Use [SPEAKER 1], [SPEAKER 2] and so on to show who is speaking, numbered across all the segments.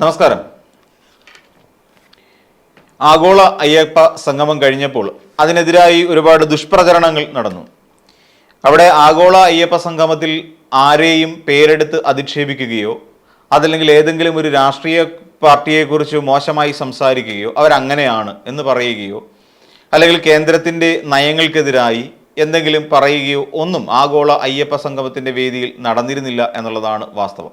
[SPEAKER 1] നമസ്കാരം. ആഗോള അയ്യപ്പ സംഗമം കഴിഞ്ഞപ്പോൾ അതിനെതിരായി ഒരുപാട് ദുഷ്പ്രചരണങ്ങൾ നടന്നു. അവിടെ ആഗോള അയ്യപ്പ സംഗമത്തിൽ ആരെയും പേരെടുത്ത് അധിക്ഷേപിക്കുകയോ അതല്ലെങ്കിൽ ഏതെങ്കിലും ഒരു രാഷ്ട്രീയ പാർട്ടിയെക്കുറിച്ച് മോശമായി സംസാരിക്കുകയോ അവരങ്ങനെയാണ് എന്ന് പറയുകയോ അല്ലെങ്കിൽ കേന്ദ്രത്തിന്റെ നയങ്ങൾക്കെതിരായി എന്തെങ്കിലും പറയുകയോ ഒന്നും ആഗോള അയ്യപ്പ സംഗമത്തിന്റെ വേദിയിൽ നടന്നിരുന്നില്ല എന്നുള്ളതാണ് വാസ്തവം.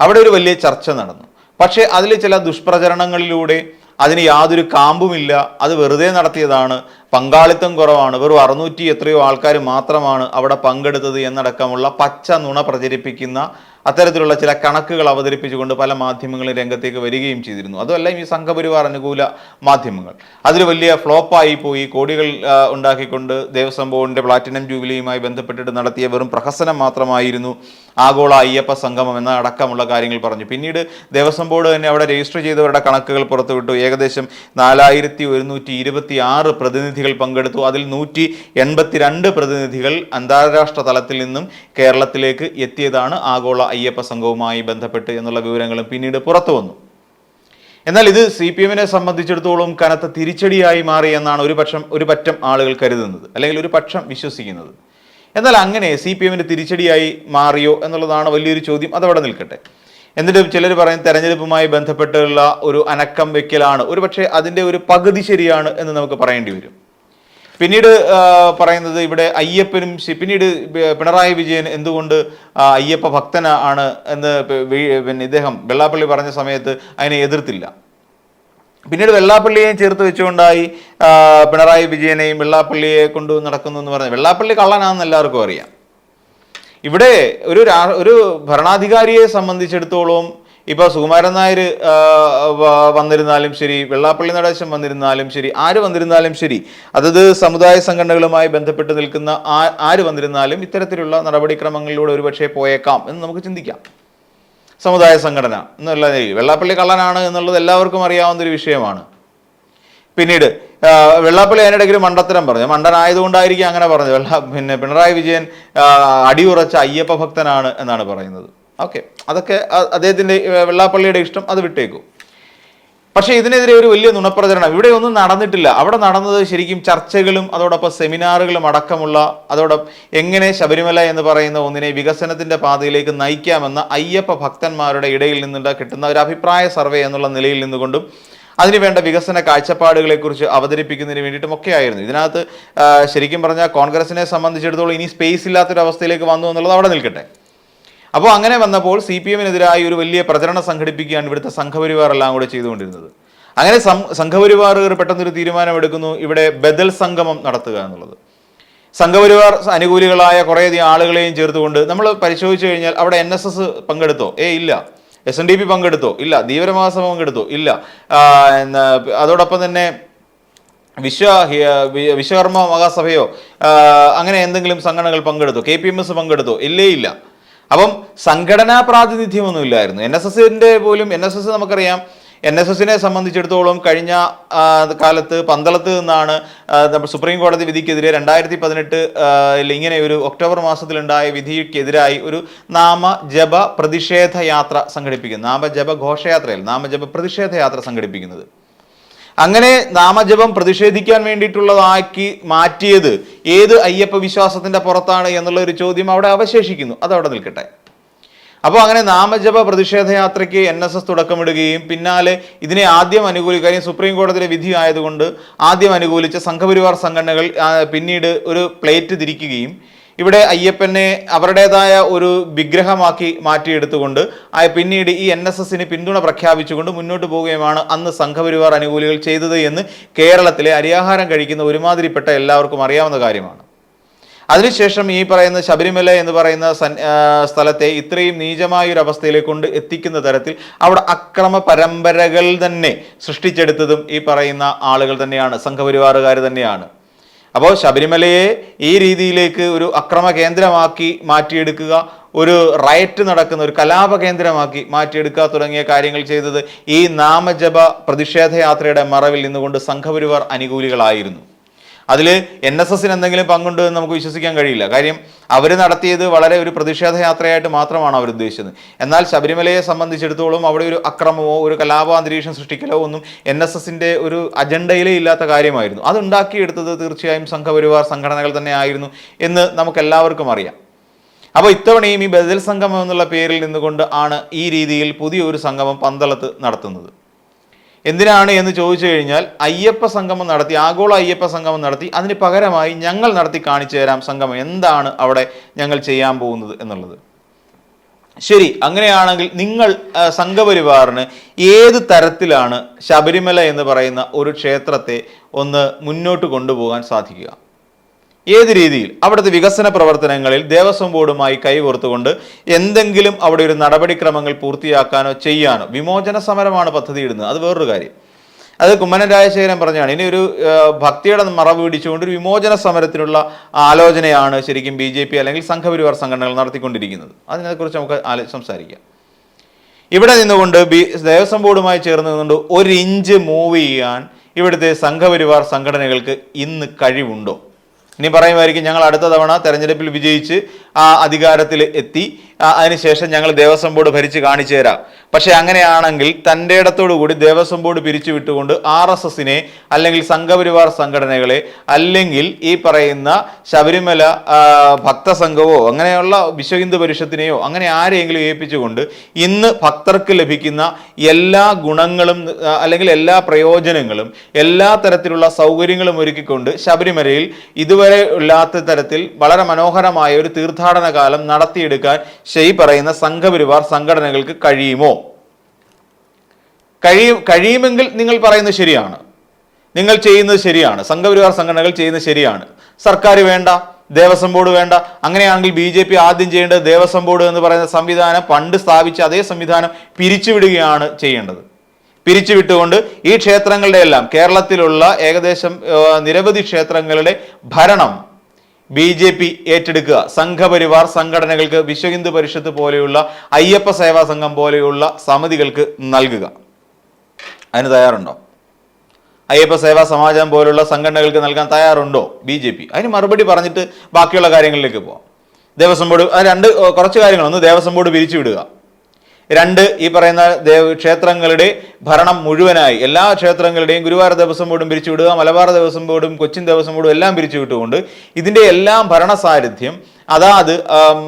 [SPEAKER 1] അവിടെ ഒരു വലിയ ചർച്ച നടന്നു. പക്ഷേ അതിൽ ചില ദുഷ്പ്രചരണങ്ങളിലൂടെ അതിന് യാതൊരു കാമ്പുമില്ല. അത് വെറുതെ നടത്തിയതാണ്. പങ്കാളിത്തം കുറവാണ്. വെറും അറുന്നൂറ്റി എത്രയോ ആൾക്കാർ മാത്രമാണ് അവിടെ പങ്കെടുത്തത് എന്നടക്കമുള്ള പച്ച നുണ പ്രചരിപ്പിക്കുന്ന അത്തരത്തിലുള്ള ചില കണക്കുകൾ അവതരിപ്പിച്ചുകൊണ്ട് പല മാധ്യമങ്ങളും രംഗത്തേക്ക് വരികയും ചെയ്തിരുന്നു. അതുമല്ല ഈ സംഘപരിവാർ അനുകൂല മാധ്യമങ്ങൾ. അതിൽ വലിയ ഫ്ലോപ്പായി പോയി. കോടികൾ ഉണ്ടാക്കിക്കൊണ്ട് ദേവസ്വം ബോർഡിന്റെ പ്ലാറ്റിനം ജൂബിലിയുമായി ബന്ധപ്പെട്ടിട്ട് നടത്തിയ വെറും പ്രഹസനം മാത്രമായിരുന്നു ആഗോള അയ്യപ്പ സംഗമം എന്ന അടക്കമുള്ള കാര്യങ്ങൾ പറഞ്ഞു. പിന്നീട് ദേവസ്വം ബോർഡ് തന്നെ അവിടെ രജിസ്റ്റർ ചെയ്തവരുടെ കണക്കുകൾ പുറത്തുവിട്ടു. ഏകദേശം നാലായിരത്തി ഒരുന്നൂറ്റി ഇരുപത്തി ആറ് പ്രതിനിധികൾ പങ്കെടുത്തു. അതിൽ നൂറ്റി എൺപത്തിരണ്ട് പ്രതിനിധികൾ അന്താരാഷ്ട്ര തലത്തിൽ നിന്നും കേരളത്തിലേക്ക് എത്തിയതാണ് ആഗോള അയ്യപ്പ സംഘവുമായി ബന്ധപ്പെട്ട് എന്നുള്ള വിവരങ്ങളും പിന്നീട് പുറത്തു വന്നു. എന്നാൽ ഇത് സി പി എമ്മിനെ സംബന്ധിച്ചിടത്തോളം കനത്ത തിരിച്ചടിയായി മാറി എന്നാണ് ഒരു പക്ഷം ഒരു പറ്റം ആളുകൾ കരുതുന്നത്. അല്ലെങ്കിൽ ഒരു പക്ഷം വിശ്വസിക്കുന്നത്. എന്നാൽ അങ്ങനെ സി പി എമ്മിന് തിരിച്ചടിയായി മാറിയോ എന്നുള്ളതാണ് വലിയൊരു ചോദ്യം അതവിടെ നിൽക്കട്ടെ. എന്നിട്ട് ചിലർ പറയും തെരഞ്ഞെടുപ്പുമായി ബന്ധപ്പെട്ടുള്ള ഒരു അനക്കം വെക്കലാണ്. ഒരു പക്ഷേ അതിന്റെ ഒരു പകുതി ശരിയാണ് എന്ന് നമുക്ക് പറയേണ്ടി വരും. പിന്നീട് പറയുന്നത് ഇവിടെ അയ്യപ്പനും പിന്നീട് പിണറായി വിജയൻ എന്തുകൊണ്ട് അയ്യപ്പ ഭക്തനാണ് എന്ന് പിന്നെ ഇദ്ദേഹം വെള്ളാപ്പള്ളി പറഞ്ഞ സമയത്ത് അതിനെ എതിർത്തില്ല. പിന്നീട് വെള്ളാപ്പള്ളിയെയും ചേർത്ത് വെച്ചുകൊണ്ടായി പിണറായി വിജയനെയും വെള്ളാപ്പള്ളിയെ കൊണ്ടു നടക്കുന്നു എന്ന് പറഞ്ഞു വെള്ളാപ്പള്ളി കള്ളനാണെന്ന് എല്ലാവർക്കും അറിയാം. ഇവിടെ ഒരു ഒരു ഭരണാധികാരിയെ സംബന്ധിച്ചിടത്തോളം ഇപ്പൊ സുകുമാരൻ നായർ വന്നിരുന്നാലും ശരി വെള്ളാപ്പള്ളി നടേശൻ വന്നിരുന്നാലും ശരി ആര് വന്നിരുന്നാലും ശരി അതത് സമുദായ സംഘടനകളുമായി ബന്ധപ്പെട്ട് നിൽക്കുന്ന ആര് വന്നിരുന്നാലും ഇത്തരത്തിലുള്ള നടപടിക്രമങ്ങളിലൂടെ ഒരുപക്ഷെ പോയേക്കാം എന്ന് നമുക്ക് ചിന്തിക്കാം. സമുദായ സംഘടന എന്നുള്ള നിലയിൽ വെള്ളാപ്പള്ളി കള്ളനാണ് എന്നുള്ളത് എല്ലാവർക്കും അറിയാവുന്ന ഒരു വിഷയമാണ്. പിന്നീട് വെള്ളാപ്പള്ളി അതിനിടയ്ക്ക് ഒരു മണ്ടത്തരം പറഞ്ഞു. മണ്ടനായതുകൊണ്ടായിരിക്കും അങ്ങനെ പറഞ്ഞത്. വെള്ള പിന്നെ പിണറായി വിജയൻ അടിയുറച്ച അയ്യപ്പ ഭക്തനാണ് എന്നാണ് പറയുന്നത്. ഓക്കെ. അതൊക്കെ അദ്ദേഹത്തിന്റെ വെള്ളാപ്പള്ളിയുടെ ഇഷ്ടം അത് വിട്ടേക്കും. പക്ഷേ ഇതിനെതിരെ ഒരു വലിയ നുണപ്രചരണം. ഇവിടെ ഒന്നും നടന്നിട്ടില്ല. അവിടെ നടന്നത് ശരിക്കും ചർച്ചകളും അതോടൊപ്പം സെമിനാറുകളും അടക്കമുള്ള അതോടൊപ്പം എങ്ങനെ ശബരിമല എന്ന് പറയുന്ന ഒന്നിനെ വികസനത്തിന്റെ പാതയിലേക്ക് നയിക്കാമെന്ന അയ്യപ്പ ഭക്തന്മാരുടെ ഇടയിൽ നിന്നുള്ള കിട്ടുന്ന ഒരു അഭിപ്രായ സർവേ എന്നുള്ള നിലയിൽ നിന്നുകൊണ്ടും അതിനുവേണ്ട വികസന കാഴ്ചപ്പാടുകളെക്കുറിച്ച് അവതരിപ്പിക്കുന്നതിന് വേണ്ടിയിട്ടും ഒക്കെ ആയിരുന്നു. ഇതിനകത്ത് ശരിക്കും പറഞ്ഞാൽ കോൺഗ്രസിനെ സംബന്ധിച്ചിടത്തോളം ഇനി സ്പേസ് ഇല്ലാത്തൊരവസ്ഥയിലേക്ക് വന്നു എന്നുള്ളത് അവിടെ നിൽക്കട്ടെ. അപ്പോൾ അങ്ങനെ വന്നപ്പോൾ സി പി എമ്മിനെതിരായി ഒരു വലിയ പ്രചരണം സംഘടിപ്പിക്കുകയാണ് ഇവിടുത്തെ സംഘപരിവാർ എല്ലാം കൂടെ ചെയ്തുകൊണ്ടിരുന്നത്. അങ്ങനെ സം- സംഘപരിവാറുകാർ പെട്ടെന്നൊരു തീരുമാനമെടുക്കുന്നു. ഇവിടെ ബദൽ സംഗമം നടത്തുക എന്നുള്ളത്. സംഘപരിവാർ അനുകൂലികളായ കുറേയധികം ആളുകളെയും ചേർത്തുകൊണ്ട് നമ്മൾ പരിശോധിച്ചു കഴിഞ്ഞാൽ അവിടെ എൻ എസ് എസ് പങ്കെടുത്തോ? ഏ ഇല്ല. എസ് എൻ ഡി പി പങ്കെടുത്തോ? ഇല്ല. ധീവരമാസം പങ്കെടുത്തോ? ഇല്ല. അതോടൊപ്പം തന്നെ വിശ്വ വിശ്വകർമ്മ മഹാസഭയോ അങ്ങനെ എന്തെങ്കിലും സംഘടനകൾ പങ്കെടുത്തോ? കെ പി എം എസ് പങ്കെടുത്തോ? ഇല്ലേ ഇല്ല. അപ്പം സംഘടനാ പ്രാതിനിധ്യമൊന്നുമില്ലായിരുന്നു. എൻ എസ് എസിന്റെ പോലും എൻ എസ് എസ് നമുക്കറിയാം. എൻ എസ് എസിനെ സംബന്ധിച്ചിടത്തോളം കഴിഞ്ഞ കാലത്ത് പന്തളത്ത് നിന്നാണ് സുപ്രീം കോടതി വിധിക്കെതിരെ രണ്ടായിരത്തി പതിനെട്ട് ഇങ്ങനെ ഒരു ഒക്ടോബർ മാസത്തിലുണ്ടായ വിധിക്കെതിരായി ഒരു നാമ നാമജപ പ്രതിഷേധ യാത്ര സംഘടിപ്പിക്കുന്നത് നാമജപ ഘോഷയാത്രയല്ല നാമജപ പ്രതിഷേധ യാത്ര സംഘടിപ്പിക്കുന്നത്. അങ്ങനെ നാമജപം പ്രതിഷേധിക്കാൻ വേണ്ടിയിട്ടുള്ളതാക്കി മാറ്റിയത് ഏത് അയ്യപ്പ വിശ്വാസത്തിന്റെ പുറത്താണ് എന്നുള്ള ഒരു ചോദ്യം അവിടെ അവശേഷിക്കുന്നു. അതവിടെ നിൽക്കട്ടെ. അപ്പോൾ അങ്ങനെ നാമജപ പ്രതിഷേധ യാത്രയ്ക്ക് എൻ എസ് എസ് തുടക്കമിടുകയും പിന്നാലെ ഇതിനെ ആദ്യം അനുകൂലിക്കുകയും സുപ്രീം കോടതിയിലെ വിധി ആയതുകൊണ്ട് ആദ്യം അനുകൂലിച്ച സംഘപരിവാർ സംഘടനകൾ പിന്നീട് ഒരു പ്ലേറ്റ് തിരിക്കുകയും ഇവിടെ അയ്യപ്പനെ അവരുടേതായ ഒരു വിഗ്രഹമാക്കി മാറ്റിയെടുത്തുകൊണ്ട് പിന്നീട് ഈ എൻ എസ് എസിന് പിന്തുണ പ്രഖ്യാപിച്ചുകൊണ്ട് മുന്നോട്ട് പോവുകയുമാണ് അന്ന് സംഘപരിവാർ അനുകൂലികൾ ചെയ്തത് എന്ന് കേരളത്തിലെ അരിയാഹാരം കഴിക്കുന്ന ഒരുമാതിരിപ്പെട്ട എല്ലാവർക്കും അറിയാവുന്ന കാര്യമാണ്. അതിനുശേഷം ഈ പറയുന്ന ശബരിമല എന്ന് പറയുന്ന സ്ഥലത്തെ ഇത്രയും നീചമായ ഒരു അവസ്ഥയിലേക്ക് കൊണ്ട് എത്തിക്കുന്ന തരത്തിൽ അവിടെ അക്രമ പരമ്പരകൾ തന്നെ സൃഷ്ടിച്ചെടുത്തതും ഈ പറയുന്ന ആളുകൾ തന്നെയാണ് സംഘപരിവാറുകാർ തന്നെയാണ്. അപ്പോൾ ശബരിമലയെ ഈ രീതിയിലേക്ക് ഒരു അക്രമ കേന്ദ്രമാക്കി മാറ്റിയെടുക്കുക ഒരു റയറ്റ് നടക്കുന്ന ഒരു കലാപ കേന്ദ്രമാക്കി മാറ്റിയെടുക്കുക തുടങ്ങിയ കാര്യങ്ങൾ ചെയ്തത് ഈ നാമജപ പ്രതിഷേധ യാത്രയുടെ മറവിൽ നിന്നുകൊണ്ട് സംഘപരിവാർ അനുകൂലികളായിരുന്നു. അതിൽ എൻ എസ് എസിന് എന്തെങ്കിലും പങ്കുണ്ട് എന്ന് നമുക്ക് വിശ്വസിക്കാൻ കഴിയില്ല. കാര്യം അവർ നടത്തിയത് വളരെ ഒരു പ്രതിഷേധ യാത്രയായിട്ട് മാത്രമാണ് അവർ ഉദ്ദേശിച്ചത്. എന്നാൽ ശബരിമലയെ സംബന്ധിച്ചിടത്തോളം അവിടെ ഒരു അക്രമമോ ഒരു കലാപാന്തരീക്ഷം സൃഷ്ടിക്കലോ ഒന്നും എൻ എസ് ഒരു അജണ്ടയിലേ ഇല്ലാത്ത കാര്യമായിരുന്നു. അത് ഉണ്ടാക്കിയെടുത്തത് തീർച്ചയായും സംഘപരിവാർ സംഘടനകൾ തന്നെ ആയിരുന്നു എന്ന് നമുക്ക് എല്ലാവർക്കും അറിയാം. അപ്പോൾ ഇത്തവണയും ഈ ബദൽ സംഗമം എന്നുള്ള പേരിൽ നിന്നുകൊണ്ട് ആണ് ഈ രീതിയിൽ പുതിയൊരു സംഗമം പന്തളത്ത് നടത്തുന്നത്. എന്തിനാണ് എന്ന് ചോദിച്ചു കഴിഞ്ഞാൽ അയ്യപ്പ സംഗമം നടത്തി ആഗോള അയ്യപ്പ സംഗമം നടത്തി അതിന് പകരമായി ഞങ്ങൾ നടത്തി കാണിച്ചു തരാം സംഗമം. എന്താണ് അവിടെ ഞങ്ങൾ ചെയ്യാൻ പോകുന്നത് എന്നുള്ളത്? ശരി അങ്ങനെയാണെങ്കിൽ നിങ്ങൾ സംഘപരിവാറിന് ഏത് തരത്തിലാണ് ശബരിമല എന്ന് പറയുന്ന ഒരു ക്ഷേത്രത്തെ ഒന്ന് മുന്നോട്ട് കൊണ്ടുപോകാൻ സാധിക്കുക? ഏത് രീതിയിൽ? അവിടുത്തെ വികസന പ്രവർത്തനങ്ങളിൽ ദേവസ്വം ബോർഡുമായി കൈകോർത്തുകൊണ്ട് എന്തെങ്കിലും അവിടെ ഒരു നടപടിക്രമങ്ങൾ പൂർത്തിയാക്കാനോ ചെയ്യാനോ വിമോചന സമരമാണ് പദ്ധതി ഇടുന്നത് അത് വേറൊരു കാര്യം. അത് കുമ്മനം രാജശേഖരൻ പറഞ്ഞാണ് ഇനി ഒരു ഭക്തിയുടെ മറവ് പിടിച്ചുകൊണ്ട് ഒരു വിമോചന സമരത്തിനുള്ള ആലോചനയാണ് ശരിക്കും ബി ജെ പി അല്ലെങ്കിൽ സംഘപരിവാർ സംഘടനകൾ നടത്തിക്കൊണ്ടിരിക്കുന്നത്. അതിനെക്കുറിച്ച് നമുക്ക് സംസാരിക്കാം. ഇവിടെ നിന്നുകൊണ്ട് ബി ദേവസ്വം ബോർഡുമായി ചേർന്ന് നിന്നുകൊണ്ട് ഒരു ഇഞ്ച് മൂവ് ചെയ്യാൻ ഇവിടുത്തെ സംഘപരിവാർ സംഘടനകൾക്ക് ഇന്ന് കഴിവുണ്ടോ? ഇനി പറയുമായിരിക്കും ഞങ്ങൾ അടുത്ത തവണ തെരഞ്ഞെടുപ്പിൽ വിജയിച്ച് ആ അധികാരത്തിൽ എത്തി. അതിനുശേഷം ഞങ്ങൾ ദേവസ്വം ബോർഡ് ഭരിച്ച് കാണിച്ചു തരാം. പക്ഷെ അങ്ങനെയാണെങ്കിൽ തന്റെ കൂടി ദേവസ്വം ബോർഡ് പിരിച്ചു വിട്ടുകൊണ്ട് ആർ എസ് എസിനെ അല്ലെങ്കിൽ സംഘപരിവാർ സംഘടനകളെ അല്ലെങ്കിൽ ഈ പറയുന്ന ശബരിമല ഭക്തസംഘമോ അങ്ങനെയുള്ള വിശ്വ ഹിന്ദു പരിഷത്തിനെയോ അങ്ങനെ ആരെയെങ്കിലും ഏൽപ്പിച്ചുകൊണ്ട് ഇന്ന് ഭക്തർക്ക് ലഭിക്കുന്ന എല്ലാ ഗുണങ്ങളും അല്ലെങ്കിൽ എല്ലാ പ്രയോജനങ്ങളും എല്ലാ തരത്തിലുള്ള സൗകര്യങ്ങളും ഒരുക്കിക്കൊണ്ട് ശബരിമലയിൽ ഇതുവരെ ഇല്ലാത്ത തരത്തിൽ വളരെ മനോഹരമായ ഒരു തീർത്ഥാടന കാലം നടത്തിയെടുക്കാൻ ശരി പറയുന്ന സംഘപരിവാർ സംഘടനകൾക്ക് കഴിയുമോ? കഴിയും കഴിയുമെങ്കിൽ നിങ്ങൾ പറയുന്നത് ശരിയാണ്. നിങ്ങൾ ചെയ്യുന്നത് ശരിയാണ്. സംഘപരിവാർ സംഘടനകൾ ചെയ്യുന്നത് ശരിയാണ്. സർക്കാർ വേണ്ട ദേവസ്വം ബോർഡ് വേണ്ട. അങ്ങനെയാണെങ്കിൽ ബി ജെ പി ആദ്യം ചെയ്യേണ്ടത് ദേവസ്വം ബോർഡ് എന്ന് പറയുന്ന സംവിധാനം പണ്ട് സ്ഥാപിച്ച അതേ സംവിധാനം പിരിച്ചുവിടുകയാണ് ചെയ്യേണ്ടത്. പിരിച്ചുവിട്ടുകൊണ്ട് ഈ ക്ഷേത്രങ്ങളുടെ എല്ലാം കേരളത്തിലുള്ള ഏകദേശം നിരവധി ക്ഷേത്രങ്ങളുടെ ഭരണം ബി ജെ പി ഏറ്റെടുക്കുക. സംഘപരിവാർ സംഘടനകൾക്ക് വിശ്വ ഹിന്ദു പരിഷത്ത് പോലെയുള്ള അയ്യപ്പ സേവാ സംഘം പോലെയുള്ള സമിതികൾക്ക് നൽകുക. അതിന് തയ്യാറുണ്ടോ? അയ്യപ്പ സേവാ സമാജം പോലുള്ള സംഘടനകൾക്ക് നൽകാൻ തയ്യാറുണ്ടോ ബി ജെ പി? അതിന് മറുപടി പറഞ്ഞിട്ട് ബാക്കിയുള്ള കാര്യങ്ങളിലേക്ക് പോവാം. ദേവസ്വം ബോർഡ് രണ്ട് കുറച്ച് കാര്യങ്ങൾ. ഒന്ന് ദേവസ്വം ബോർഡ് പിരിച്ചു വിടുക രണ്ട് ഈ പറയുന്ന ക്ഷേത്രങ്ങളുടെ ഭരണം മുഴുവനായി എല്ലാ ക്ഷേത്രങ്ങളുടെയും ഗുരുവായൂർ ദിവസം ബോർഡും പിരിച്ചുവിടുക മലബാർ ദിവസം ബോർഡും കൊച്ചിൻ ദിവസം ബോർഡും എല്ലാം പിരിച്ചുവിട്ടുകൊണ്ട് ഇതിന്റെ എല്ലാം ഭരണസാരഥ്യം അതാത്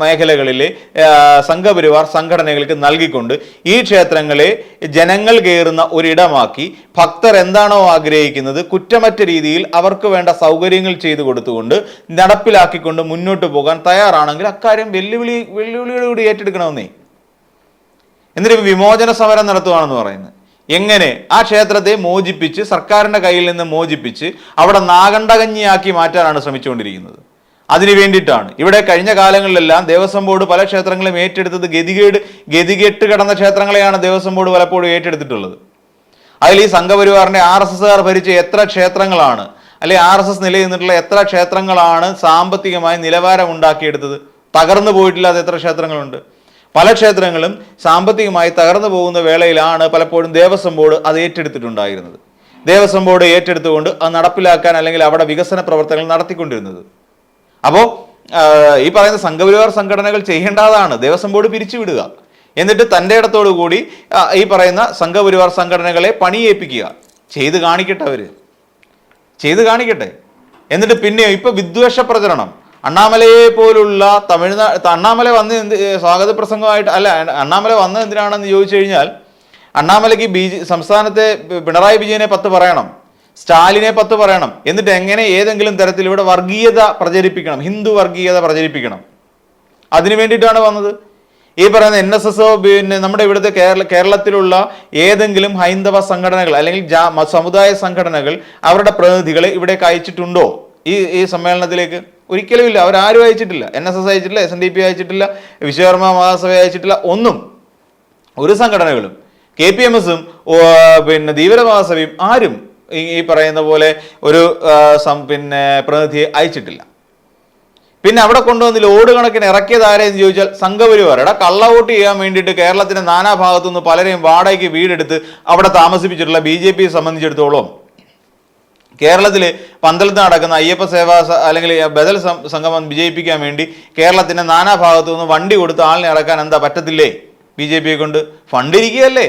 [SPEAKER 1] മേഖലകളിലെ സംഘപരിവാർ സംഘടനകൾക്ക് നൽകിക്കൊണ്ട് ഈ ക്ഷേത്രങ്ങളെ ജനങ്ങൾ കയറുന്ന ഒരിടമാക്കി ഭക്തർ എന്താണോ ആഗ്രഹിക്കുന്നത് കുറ്റമറ്റ രീതിയിൽ അവർക്ക് വേണ്ട സൗകര്യങ്ങൾ ചെയ്തു കൊടുത്തുകൊണ്ട് നടപ്പിലാക്കിക്കൊണ്ട് മുന്നോട്ട് പോകാൻ തയ്യാറാണെങ്കിൽ അക്കാര്യം വെല്ലുവിളി വെല്ലുവിളിയോടുകൂടി ഏറ്റെടുക്കണമെന്നേ. എന്നിട്ട് വിമോചന സമരം നടത്തുവാണെന്ന് പറയുന്നത്. എങ്ങനെ? ആ ക്ഷേത്രത്തെ മോചിപ്പിച്ച് സർക്കാരിന്റെ കയ്യിൽ നിന്ന് മോചിപ്പിച്ച് അവിടെ നാഗണ്ടകഞ്ഞിയാക്കി മാറ്റാനാണ് ശ്രമിച്ചുകൊണ്ടിരിക്കുന്നത്. അതിനു വേണ്ടിയിട്ടാണ്. ഇവിടെ കഴിഞ്ഞ കാലങ്ങളിലെല്ലാം ദേവസ്വം ബോർഡ് പല ക്ഷേത്രങ്ങളും ഏറ്റെടുത്തത് ഗതികേട് ഗതികെട്ട് കിടന്ന ക്ഷേത്രങ്ങളെയാണ് ദേവസ്വം ബോർഡ് പലപ്പോഴും ഏറ്റെടുത്തിട്ടുള്ളത്. അതിൽ ഈ സംഘപരിവാറിന്റെ ആർ എസ് എസ്സുകാർ ഭരിച്ച എത്ര ക്ഷേത്രങ്ങളാണ് അല്ലെ ആർ എസ് എസ് നിലനിന്നിട്ടുള്ള എത്ര ക്ഷേത്രങ്ങളാണ് സാമ്പത്തികമായി നിലവാരം ഉണ്ടാക്കിയെടുത്തത് തകർന്നു പോയിട്ടില്ലാത്ത എത്ര ക്ഷേത്രങ്ങളുണ്ട്? പല ക്ഷേത്രങ്ങളും സാമ്പത്തികമായി തകർന്നു പോകുന്ന വേളയിലാണ് പലപ്പോഴും ദേവസ്വം ബോർഡ് അത് ഏറ്റെടുത്തിട്ടുണ്ടായിരുന്നത്. ദേവസ്വം ബോർഡ് ഏറ്റെടുത്തുകൊണ്ട് അത് നടപ്പിലാക്കാൻ അല്ലെങ്കിൽ അവിടെ വികസന പ്രവർത്തനങ്ങൾ നടത്തിക്കൊണ്ടിരുന്നത്. അപ്പോൾ ഈ പറയുന്ന സംഘപരിവാർ സംഘടനകൾ ചെയ്യേണ്ടതാണ്. ദേവസ്വം ബോർഡ് പിരിച്ചുവിടുക. എന്നിട്ട് തന്റെ ഇടത്തോടു കൂടി ഈ പറയുന്ന സംഘപരിവാർ സംഘടനകളെ പണിയേൽപ്പിക്കുക. ചെയ്ത് കാണിക്കട്ടെ അവർ ചെയ്ത് കാണിക്കട്ടെ. എന്നിട്ട് പിന്നെയോ ഇപ്പൊ വിദ്വേഷ പ്രചരണം. അണ്ണാമലയെ പോലുള്ള തമിഴ്നാട് അണ്ണാമല വന്ന് എന്ത് സ്വാഗത പ്രസംഗമായിട്ട് അല്ല അണ്ണാമല വന്നത് എന്തിനാണെന്ന് ചോദിച്ചു കഴിഞ്ഞാൽ അണ്ണാമലയ്ക്ക് ബി സംസ്ഥാനത്തെ പിണറായി വിജയനെ പത്ത് പറയണം സ്റ്റാലിനെ പത്ത് പറയണം എന്നിട്ട് എങ്ങനെ ഏതെങ്കിലും തരത്തിൽ ഇവിടെ വർഗീയത പ്രചരിപ്പിക്കണം ഹിന്ദു വർഗീയത പ്രചരിപ്പിക്കണം. അതിനു വേണ്ടിയിട്ടാണ് വന്നത്. ഈ പറയുന്ന എൻ എസ് എസോ പിന്നെ നമ്മുടെ ഇവിടുത്തെ കേരള കേരളത്തിലുള്ള ഏതെങ്കിലും ഹൈന്ദവ സംഘടനകൾ അല്ലെങ്കിൽ ജാ- സമുദായ സംഘടനകൾ അവരുടെ പ്രതിനിധികളെ ഇവിടേക്ക് അയച്ചിട്ടുണ്ടോ? ഈ ഈ സമ്മേളനത്തിലേക്ക്? ഒരിക്കലും ഇല്ല. അവരാരും അയച്ചിട്ടില്ല. എൻ എസ് എസ് അയച്ചിട്ടില്ല എസ് എൻ ഡി പി അയച്ചിട്ടില്ല വിശ്വകർമ്മ മഹാസഭ അയച്ചിട്ടില്ല ഒന്നും. ഒരു സംഘടനകളും കെ പി എം എസും പിന്നെ ധീവര മഹാസഭയും ആരും ഈ ഈ പറയുന്ന പോലെ ഒരു പിന്നെ പ്രതിനിധിയെ അയച്ചിട്ടില്ല. പിന്നെ അവിടെ കൊണ്ടുവന്ന് ലോഡ് കണക്കിന് ഇറക്കിയത് ആരെയെന്ന് ചോദിച്ചാൽ സംഘപരിവാർ. എടാ കള്ളവോട്ട് ചെയ്യാൻ വേണ്ടിയിട്ട് കേരളത്തിന്റെ നാനാഭാഗത്തു നിന്ന് പലരെയും വാടകയ്ക്ക് വീടെടുത്ത് അവിടെ താമസിപ്പിച്ചിട്ടുള്ള ബി ജെ പിയെ സംബന്ധിച്ചിടത്തോളം കേരളത്തിൽ പന്തളത്ത് നടക്കുന്ന അയ്യപ്പ സേവാ അല്ലെങ്കിൽ ബദൽ സംഗമം വിജയിപ്പിക്കാൻ വേണ്ടി കേരളത്തിന്റെ നാനാഭാഗത്തു നിന്ന് വണ്ടി കൊടുത്ത് ആളിനെ ഇറക്കാൻ എന്താ പറ്റത്തില്ലേ? ബി ജെ പിയെ കൊണ്ട് ഫണ്ട് ഇരിക്കുകയല്ലേ?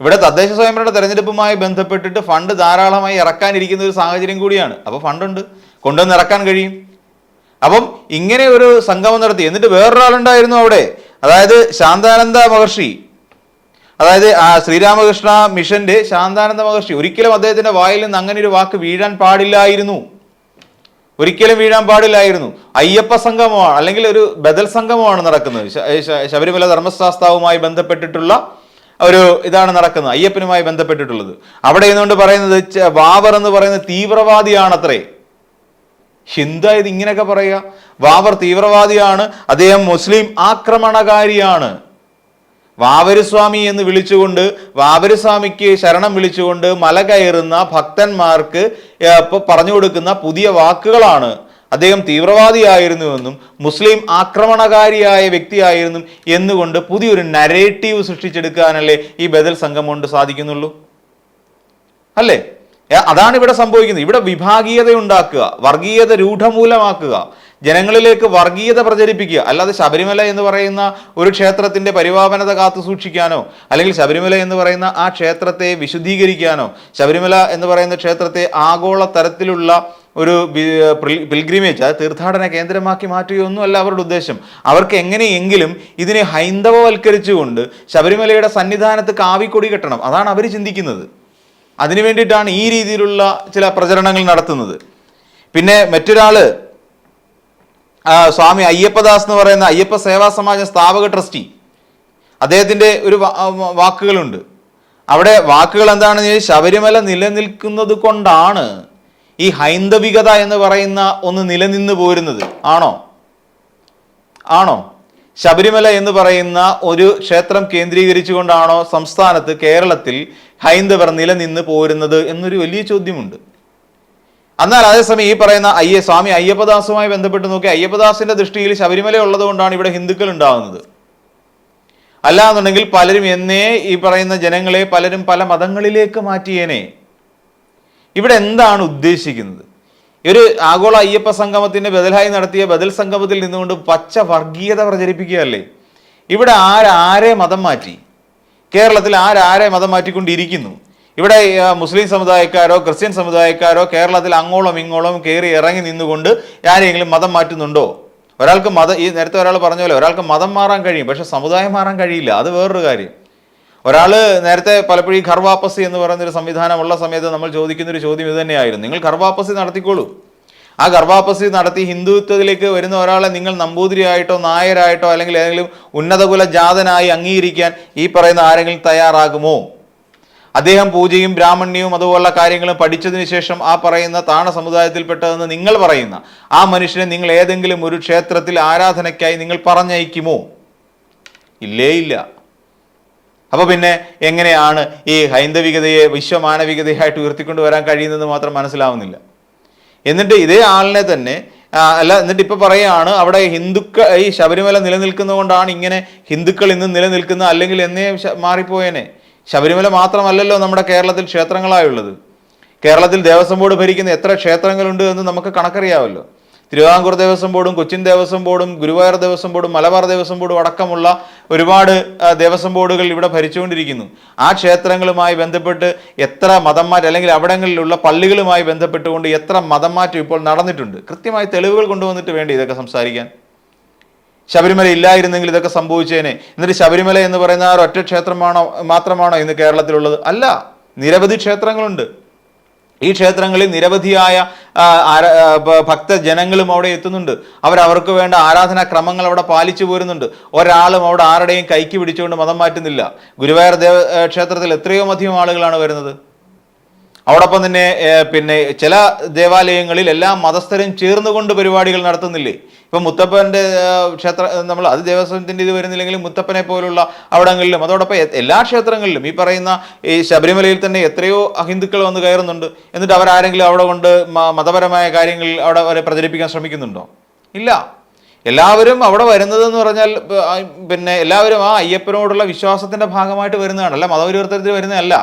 [SPEAKER 1] ഇവിടെ തദ്ദേശ സ്വയംഭരണ തെരഞ്ഞെടുപ്പുമായി ബന്ധപ്പെട്ടിട്ട് ഫണ്ട് ധാരാളമായി ഇറക്കാനിരിക്കുന്ന ഒരു സാഹചര്യം കൂടിയാണ്. അപ്പോൾ ഫണ്ടുണ്ട്. കൊണ്ടുവന്ന് ഇറക്കാൻ കഴിയും. അപ്പം ഇങ്ങനെ ഒരു സംഗമം നടത്തി. എന്നിട്ട് വേറൊരാളുണ്ടായിരുന്നു അവിടെ. അതായത് ശാന്താനന്ദ മഹർഷി. അതായത് ആ ശ്രീരാമകൃഷ്ണ മിഷന്റെ ശാന്താനന്ദ മഹർഷി ഒരിക്കലും അദ്ദേഹത്തിന്റെ വായിൽ നിന്ന് അങ്ങനെ ഒരു വാക്ക് വീഴാൻ പാടില്ലായിരുന്നു. ഒരിക്കലും വീഴാൻ പാടില്ലായിരുന്നു. അയ്യപ്പ സംഗമമാണ് അല്ലെങ്കിൽ ഒരു ബദൽ സംഗമമാണ് നടക്കുന്നത്. ശബരിമല ധർമ്മശാസ്താവുമായി ബന്ധപ്പെട്ടിട്ടുള്ള ഒരു ഇതാണ് നടക്കുന്നത് അയ്യപ്പനുമായി ബന്ധപ്പെട്ടിട്ടുള്ളത്. അവിടെ ഇന്നുകൊണ്ട് പറയുന്നത് വാവർ എന്ന് പറയുന്ന പറയുന്നത് തീവ്രവാദിയാണത്രേ. ഹിന്ദ ഇത് ഇങ്ങനെയൊക്കെ പറയുക. വാവർ തീവ്രവാദിയാണ് അദ്ദേഹം മുസ്ലിം ആക്രമണകാരിയാണ്. വാവരുസ്വാമി എന്ന് വിളിച്ചുകൊണ്ട് വാവരുസ്വാമിക്ക് ശരണം വിളിച്ചുകൊണ്ട് മല കയറുന്ന ഭക്തന്മാർക്ക് പറഞ്ഞു കൊടുക്കുന്ന പുതിയ വാക്കുകളാണ്. അദ്ദേഹം തീവ്രവാദിയായിരുന്നുവെന്നും മുസ്ലിം ആക്രമണകാരിയായ വ്യക്തിയായിരുന്നു എന്നുകൊണ്ട് പുതിയൊരു നരേറ്റീവ് സൃഷ്ടിച്ചെടുക്കാനല്ലേ ഈ ബദൽ സംഘം കൊണ്ട് സാധിക്കുന്നുള്ളൂ? അല്ലേ? അതാണ് ഇവിടെ സംഭവിക്കുന്നത്. ഇവിടെ വിഭാഗീയത ഉണ്ടാക്കുക വർഗീയത രൂഢമൂലമാക്കുക. ജനങ്ങളിലേക്ക് വർഗീയത പ്രചരിപ്പിക്കുക. അല്ലാതെ ശബരിമല എന്ന് പറയുന്ന ഒരു ക്ഷേത്രത്തിന്റെ പരിപാവനത കാത്തു സൂക്ഷിക്കാനോ അല്ലെങ്കിൽ ശബരിമല എന്ന് പറയുന്ന ആ ക്ഷേത്രത്തെ വിശുദ്ധീകരിക്കാനോ ശബരിമല എന്ന് പറയുന്ന ക്ഷേത്രത്തെ ആഗോള തരത്തിലുള്ള ഒരു പിൽഗ്രിമേജ് അത് തീർത്ഥാടന കേന്ദ്രമാക്കി മാറ്റുകയൊന്നും അല്ല അവരുടെ ഉദ്ദേശം. അവർക്ക് എങ്ങനെയെങ്കിലും ഇതിനെ ഹൈന്ദവവൽക്കരിച്ചുകൊണ്ട് ശബരിമലയുടെ സന്നിധാനത്ത് കാവിക്കൊടി കെട്ടണം. അതാണ് അവർ ചിന്തിക്കുന്നത്. അതിനു വേണ്ടിയിട്ടാണ് ഈ രീതിയിലുള്ള ചില പ്രചരണങ്ങൾ നടത്തുന്നത്. പിന്നെ മറ്റൊരാൾ ആ, സ്വാമി അയ്യപ്പദാസ് എന്ന് പറയുന്ന അയ്യപ്പ സേവാ സമാജം സ്ഥാപക ട്രസ്റ്റി. അദ്ദേഹത്തിന്റെ ഒരു വാക്കുകളുണ്ട്. അവിടെ വാക്കുകൾ എന്താണെന്ന് ചോദിച്ചാൽ ശബരിമല നിലനിൽക്കുന്നത് കൊണ്ടാണ് ഈ ഹൈന്ദവികത എന്ന് പറയുന്ന ഒന്ന് നിലനിന്ന് പോരുന്നത്. ആണോ? ആണോ? ശബരിമല എന്ന് പറയുന്ന ഒരു ക്ഷേത്രം കേന്ദ്രീകരിച്ചുകൊണ്ടാണോ സംസ്ഥാനത്ത് കേരളത്തിൽ ഹൈന്ദവർ നിലനിന്ന് പോരുന്നത് എന്നൊരു വലിയ ചോദ്യമുണ്ട്. എന്നാൽ അതേസമയം ഈ പറയുന്ന അയ്യ സ്വാമി അയ്യപ്പദാസുമായി ബന്ധപ്പെട്ട് നോക്കി അയ്യപ്പദാസിന്റെ ദൃഷ്ടിയിൽ ശബരിമല ഉള്ളതുകൊണ്ടാണ് ഇവിടെ ഹിന്ദുക്കൾ ഉണ്ടാകുന്നത് അല്ലാന്നുണ്ടെങ്കിൽ പലരും എന്നേ ഈ പറയുന്ന ജനങ്ങളെ പലരും പല മതങ്ങളിലേക്ക് മാറ്റിയേനെ. ഇവിടെ എന്താണ് ഉദ്ദേശിക്കുന്നത്? ഒരു ആഗോള അയ്യപ്പ സംഗമത്തിന്റെ ബദലായി നടത്തിയ ബദൽ സംഗമത്തിൽ നിന്നുകൊണ്ട് പച്ച വർഗീയത പ്രചരിപ്പിക്കുകയല്ലേ? ഇവിടെ ആരാരെ മതം മാറ്റി? കേരളത്തിൽ ആരാരെ മതം മാറ്റിക്കൊണ്ടിരിക്കുന്നു? ഇവിടെ മുസ്ലിം സമുദായക്കാരോ ക്രിസ്ത്യൻ സമുദായക്കാരോ കേരളത്തിൽ അങ്ങോളം ഇങ്ങോളം കയറി ഇറങ്ങി നിന്നുകൊണ്ട് ആരെങ്കിലും മതം മാറ്റുന്നുണ്ടോ? ഒരാൾക്ക് മതം ഈ നേരത്തെ ഒരാൾ പറഞ്ഞ പോലെ ഒരാൾക്ക് മതം മാറാൻ കഴിയും പക്ഷെ സമുദായം മാറാൻ കഴിയില്ല. അത് വേറൊരു കാര്യം. ഒരാൾ നേരത്തെ പലപ്പോഴും ഈ ഘർവാപ്പസി എന്ന് പറയുന്നൊരു സംവിധാനമുള്ള സമയത്ത് നമ്മൾ ചോദിക്കുന്ന ഒരു ചോദ്യം ഇത് തന്നെയായിരുന്നു നിങ്ങൾ ഖർവാപ്പസി നടത്തിക്കോളൂ. ആ ഗർഭാപസി നടത്തി ഹിന്ദുത്വത്തിലേക്ക് വരുന്ന ഒരാളെ നിങ്ങൾ നമ്പൂതിരിയായിട്ടോ നായരായിട്ടോ അല്ലെങ്കിൽ ഏതെങ്കിലും ഉന്നതകുല ജാതനായി അംഗീകരിക്കാൻ ഈ പറയുന്ന ആരെങ്കിലും തയ്യാറാകുമോ? അദ്ദേഹം പൂജയും ബ്രാഹ്മണ്യവും അതുപോലുള്ള കാര്യങ്ങളും പഠിച്ചതിന് ശേഷം ആ പറയുന്ന താണ സമുദായത്തിൽപ്പെട്ടതെന്ന് നിങ്ങൾ പറയുന്ന ആ മനുഷ്യനെ നിങ്ങൾ ഏതെങ്കിലും ഒരു ക്ഷേത്രത്തിൽ ആരാധനയ്ക്കായി നിങ്ങൾ പറഞ്ഞയക്കുമോ? ഇല്ലേ ഇല്ല. അപ്പോൾ പിന്നെ എങ്ങനെയാണ് ഈ ഹൈന്ദവികതയെ വിശ്വമാനവികതയായിട്ട് ഉയർത്തിക്കൊണ്ട് വരാൻ കഴിയുന്നത് മാത്രം മനസ്സിലാവുന്നില്ല. എന്നിട്ട് ഇതേ ആളിനെ തന്നെ അല്ല എന്നിട്ട് ഇപ്പൊ പറയാണ് അവിടെ ഹിന്ദുക്കൾ ഈ ശബരിമല നിലനിൽക്കുന്നതുകൊണ്ടാണ് ഇങ്ങനെ ഹിന്ദുക്കൾ ഇന്ന് നിലനിൽക്കുന്ന അല്ലെങ്കിൽ എന്നേ മാറിപ്പോയേനെ. ശബരിമല മാത്രമല്ലല്ലോ നമ്മുടെ കേരളത്തിൽ ക്ഷേത്രങ്ങളായുള്ളത്. കേരളത്തിൽ ദേവസ്വം ബോർഡ് ഭരിക്കുന്ന എത്ര ക്ഷേത്രങ്ങളുണ്ട് എന്ന് നമുക്ക് കണക്കറിയാമല്ലോ. തിരുവിതാംകൂർ ദേവസ്വം ബോർഡും കൊച്ചിൻ ദേവസ്വം ബോർഡും ഗുരുവായൂർ ദേവസ്വം ബോർഡും മലബാർ ദേവസ്വം ബോർഡും അടക്കമുള്ള ഒരുപാട് ദേവസ്വം ബോർഡുകൾ ഇവിടെ ഭരിച്ചുകൊണ്ടിരിക്കുന്നു. ആ ക്ഷേത്രങ്ങളുമായി ബന്ധപ്പെട്ട് എത്ര മതം മാറ്റം അല്ലെങ്കിൽ അവിടങ്ങളിലുള്ള പള്ളികളുമായി ബന്ധപ്പെട്ടുകൊണ്ട് എത്ര മതം മാറ്റം ഇപ്പോൾ നടന്നിട്ടുണ്ട്. കൃത്യമായി തെളിവുകൾ കൊണ്ടുവന്നിട്ട് വേണ്ടി ഇതൊക്കെ സംസാരിക്കാൻ? ശബരിമല ഇല്ലായിരുന്നെങ്കിൽ ഇതൊക്കെ സംഭവിച്ചേനെ. എന്നിട്ട് ശബരിമല എന്ന് പറയുന്ന ആ ഒറ്റ ക്ഷേത്രമാണോ മാത്രമാണോ ഇന്ന് കേരളത്തിലുള്ളത്? അല്ല നിരവധി ക്ഷേത്രങ്ങളുണ്ട്. ഈ ക്ഷേത്രങ്ങളിൽ നിരവധിയായ ഭക്തജനങ്ങളും അവിടെ എത്തുന്നുണ്ട്. അവരവർക്ക് വേണ്ട ആരാധനാ ക്രമങ്ങൾ അവിടെ പാലിച്ചു പോരുന്നുണ്ട്. ഒരാളും അവിടെ ആരുടെയും കൈക്ക് പിടിച്ചുകൊണ്ട് മതം മാറ്റുന്നില്ല. ഗുരുവായൂർ ദേവ ക്ഷേത്രത്തിൽ എത്രയോ അധികം ആളുകളാണ് വരുന്നത്. അതോടൊപ്പം തന്നെ പിന്നെ ചില ദേവാലയങ്ങളിൽ എല്ലാ മതസ്ഥരും ചേർന്നുകൊണ്ട് പരിപാടികൾ നടത്തുന്നില്ലേ? ഇപ്പം മുത്തപ്പന്റെ ക്ഷേത്ര നമ്മൾ അത് ദേവസ്വത്തിന്റെ ഇത് വരുന്നില്ലെങ്കിലും മുത്തപ്പനെ പോലുള്ള അവിടങ്ങളിലും അതോടൊപ്പം എല്ലാ ക്ഷേത്രങ്ങളിലും ഈ പറയുന്ന ഈ ശബരിമലയിൽ തന്നെ എത്രയോ അഹിന്ദുക്കൾ വന്ന് കയറുന്നുണ്ട്. എന്നിട്ട് അവരാരെങ്കിലും അവിടെ കൊണ്ട് മതപരമായ കാര്യങ്ങൾ അവിടെ അവരെ പ്രചരിപ്പിക്കാൻ ശ്രമിക്കുന്നുണ്ടോ? ഇല്ല. എല്ലാവരും അവിടെ വരുന്നത് എന്ന് പറഞ്ഞാൽ പിന്നെ എല്ലാവരും ആ അയ്യപ്പനോടുള്ള വിശ്വാസത്തിന്റെ ഭാഗമായിട്ട് വരുന്നതാണ്. അല്ല മതപരിവർത്തനത്തിന് വരുന്നതല്ല.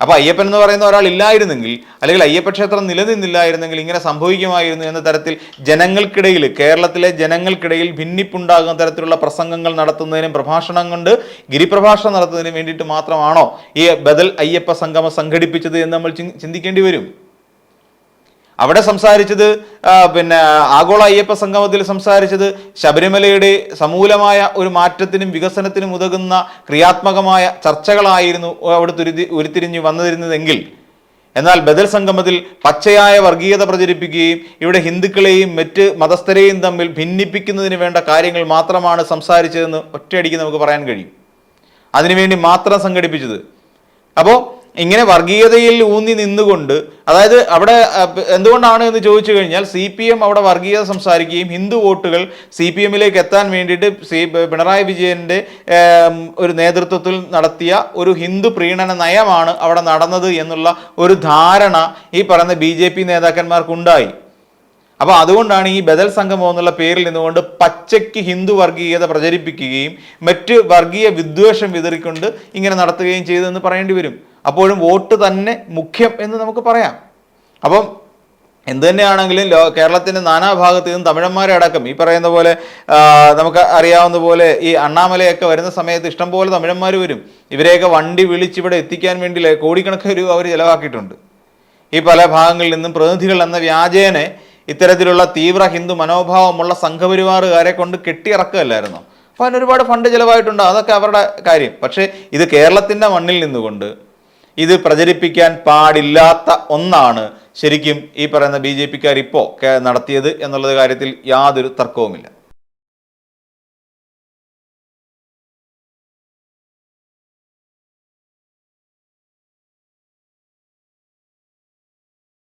[SPEAKER 1] അപ്പൊ അയ്യപ്പൻ എന്ന് പറയുന്ന ഒരാൾ ഇല്ലായിരുന്നെങ്കിൽ അല്ലെങ്കിൽ അയ്യപ്പ ക്ഷേത്രം നിലനിന്നില്ലായിരുന്നെങ്കിൽ ഇങ്ങനെ സംഭവിക്കുമായിരുന്നു എന്ന തരത്തിൽ ജനങ്ങൾക്കിടയിൽ കേരളത്തിലെ ജനങ്ങൾക്കിടയിൽ ഭിന്നിപ്പുണ്ടാകുന്ന തരത്തിലുള്ള പ്രസംഗങ്ങൾ നടത്തുന്നതിനും പ്രഭാഷണം കൊണ്ട് ഗിരിപ്രഭാഷണം നടത്തുന്നതിനും വേണ്ടിയിട്ട് മാത്രമാണോ ഈ ബദൽ അയ്യപ്പ സംഗമം സംഘടിപ്പിച്ചത് എന്ന് നമ്മൾ ചിന്തിക്കേണ്ടി വരും? അവിടെ സംസാരിച്ചത് പിന്നെ ആഗോള അയ്യപ്പ സംഗമത്തിൽ സംസാരിച്ചത് ശബരിമലയുടെ സമൂലമായ ഒരു മാറ്റത്തിനും വികസനത്തിനും ഉതകുന്ന ക്രിയാത്മകമായ ചർച്ചകളായിരുന്നു അവിടെ തുരുതി ഉരുത്തിരിഞ്ഞ് വന്നിരുന്നതെങ്കിൽ. എന്നാൽ ബദൽ സംഗമത്തിൽ പച്ചയായ വർഗീയത പ്രചരിപ്പിക്കുകയും ഇവിടെ ഹിന്ദുക്കളെയും മറ്റ് മതസ്ഥരെയും തമ്മിൽ ഭിന്നിപ്പിക്കുന്നതിന് വേണ്ട കാര്യങ്ങൾ മാത്രമാണ് സംസാരിച്ചതെന്ന് ഒറ്റയടിക്ക് നമുക്ക് പറയാൻ കഴിയും. അതിനുവേണ്ടി മാത്രം സംഘടിപ്പിച്ചത്. അപ്പോൾ ഇങ്ങനെ വർഗീയതയിൽ ഊന്നി നിന്നുകൊണ്ട് അതായത് അവിടെ എന്തുകൊണ്ടാണ് എന്ന് ചോദിച്ചു കഴിഞ്ഞാൽ സി പി എം അവിടെ വർഗീയത സംസാരിക്കുകയും ഹിന്ദു വോട്ടുകൾ സി പി എമ്മിലേക്ക് എത്താൻ വേണ്ടിയിട്ട് സി പിണറായി വിജയന്റെ ഒരു നേതൃത്വത്തിൽ നടത്തിയ ഒരു ഹിന്ദു പ്രീണന നയമാണ് അവിടെ നടന്നത് എന്നുള്ള ഒരു ധാരണ ഈ പറയുന്ന ബി ജെ പി നേതാക്കന്മാർക്കുണ്ടായി. അപ്പോൾ അതുകൊണ്ടാണ് ഈ ബദൽ സംഗമം എന്നുള്ള പേരിൽ നിന്നുകൊണ്ട് പച്ചയ്ക്ക് ഹിന്ദു വർഗീയത പ്രചരിപ്പിക്കുകയും മറ്റ് വർഗീയ വിദ്വേഷം വിതറിക്കൊണ്ട് ഇങ്ങനെ നടത്തുകയും ചെയ്തതെന്ന് പറയേണ്ടി വരും. അപ്പോഴും വോട്ട് തന്നെ മുഖ്യം എന്ന് നമുക്ക് പറയാം. അപ്പം എന്ത് തന്നെയാണെങ്കിലും ലോ കേരളത്തിന്റെ നാനാഭാഗത്തു നിന്നും തമിഴന്മാരെ അടക്കം ഈ പറയുന്ന പോലെ നമുക്ക് അറിയാവുന്ന പോലെ ഈ അണ്ണാമലയൊക്കെ വരുന്ന സമയത്ത് ഇഷ്ടം പോലെ തമിഴന്മാർ വരും. ഇവരെയൊക്കെ വണ്ടി വിളിച്ച് ഇവിടെ എത്തിക്കാൻ വേണ്ടി കോടിക്കണക്കിന് രൂപ അവർ ചിലവാക്കിയിട്ടുണ്ട്. ഈ പല ഭാഗങ്ങളിൽ നിന്നും പ്രതിനിധികൾ എന്ന വ്യാജേനെ ഇത്തരത്തിലുള്ള തീവ്ര ഹിന്ദു മനോഭാവമുള്ള സംഘപരിവാറുകാരെ കൊണ്ട് കെട്ടിയിറക്കുകയല്ലായിരുന്നു? അപ്പോൾ അതിനൊരുപാട് ഫണ്ട് ചിലവായിട്ടുണ്ട്. അതൊക്കെ അവരുടെ കാര്യം. പക്ഷേ ഇത് കേരളത്തിന്റെ മണ്ണിൽ നിന്നുകൊണ്ട് ഇത് പ്രചരിപ്പിക്കാൻ പാടില്ലാത്ത ഒന്നാണ് ശരിക്കും ഈ പറയുന്ന ബി ജെ പിക്കാർ ഇപ്പോൾ നടത്തിയത് എന്നുള്ളത് കാര്യത്തിൽ യാതൊരു തർക്കവുമില്ല.